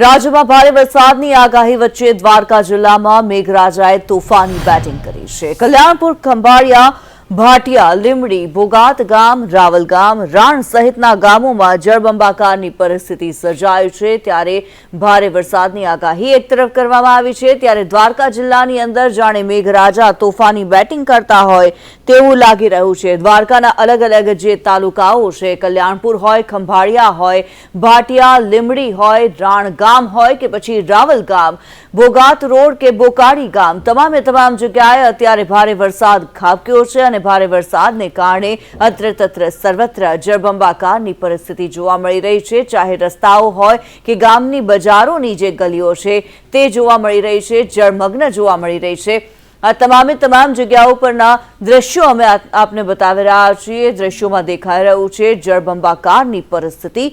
રાજ્યમાં ભારે વરસાદની આગાહી વચ્ચે દ્વારકા જિલ્લામાં મેઘરાજાએ તોફાની બેટિંગ કરી છે. કલ્યાણપુર ખંભાળિયા ભાટિયા, લીમડી બોગાત ગામ, રાવલ ગામ, રાણ સહિતના ગામોમાં જળબંબાકારની પરિસ્થિતિ સર્જાઈ છે. ત્યારે ભારે વરસાદની આગાહી એક તરફ કરવામાં આવી છે. ત્યારે દ્વારકા જિલ્લાની અંદર જાણે મેઘરાજા તોફાની બેટિંગ કરતા હોય તેવું લાગી રહ્યું છે. દ્વારકાના અલગ અલગ જે તાલુકાઓ છે, કલ્યાણપુર હોય, ખંભાળિયા હોય, ભાટિયા, લીમડી હોય, રાણ ગામ હોય કે પછી રાવલ ગામ બોગાત રોડ કે બોકાડી ગામ, તમામે તમામ જગ્યાએ અત્યારે ભારે વરસાદ ખાબક્યો છે અને ભારે વરસાદને કારણે અત્ર તત્ર સર્વત્ર જળબંબાકારની પરિસ્થિતિ જોવા મળી રહી છે. ચાહે રસ્તાઓ હોય કે ગામની બજારોની જે ગલીઓ છે, તે જોવા મળી રહી છે. જળમગ્ન જોવા મળી રહી છે. આ તમામે તમામ જગ્યાઓ પરના દ્રશ્યો અમે આપને બતાવી રહ્યા છીએ. દ્રશ્યોમાં દેખાઈ રહ્યું છે જળબંબાકારની પરિસ્થિતિ.